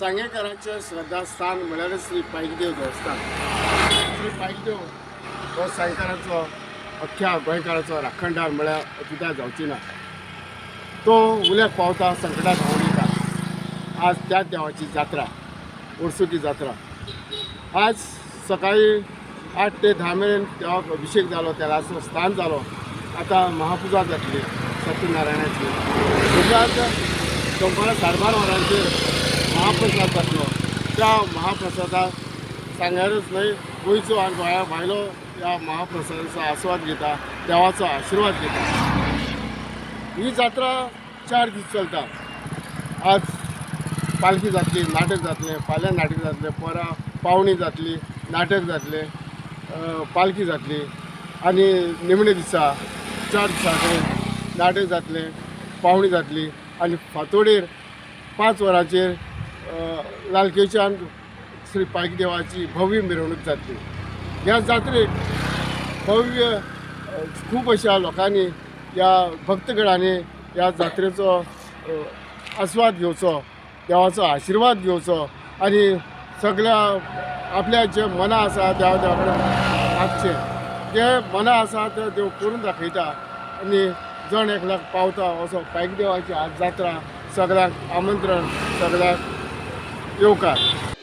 सांगेकरांचे श्रद्धास्थान म्हळ्यार श्री पायगदेव देवस्थान. श्री पायगदेव हो सांगेकरांचो अख्ख्या गोंयकाराचो राखणदार म्हळ्यार अतिता जावची ना तो उल्याक पावता संकटात धांवून येता आज त्याच देवाची जात्रा वर्सुकी जात्रा. आज सकाळी आठ ते धा मेरेन देवाक अभिषेक जालो तेलाचो स्थान जालो आतां महापुजा जातली सत्यनारायणाची. उपरांत दनपारां साडेबारा वरांचेर महाप्रसाद जातलो त्या महाप्रसादाक सांगारच न्हय गोंयचो आनी गोंया भायलो त्या महाप्रसादाचो आस्वाद घेता देवाचो आशिर्वाद घेता. ही जात्रा चार दीस चलता. आज पालखी जातली नाटक जातलें फाल्यां नाटक जातलें परां पावणी जातली नाटक जातलें पालखी जातली आनी निमणे दिसा चार दिसा कडेन नाटक जातलें पावणी जातली आनी फातोडेर पांच वरांचेर अ, लालकेच्यान श्री पायकी भव्य मिरवणूक जातली ह्या जात्रेक भव्य खूप खूब अशा लोकांनी ह्या भक्तगडांनी ह्या जात्रेचो आस्वाद घेवचो देवाचो आशिर्वाद घेवचो आनी सगळ्या आपल्या जे मनां आसा देवा देवा कडेन मागचें जे मनां आसा ते देव करून दाखयता आनी जण एकल्याक पावता असो पायक देवाची आज जात्रा सगळ्यांक आमंत्रण सगळ्यांक 了解。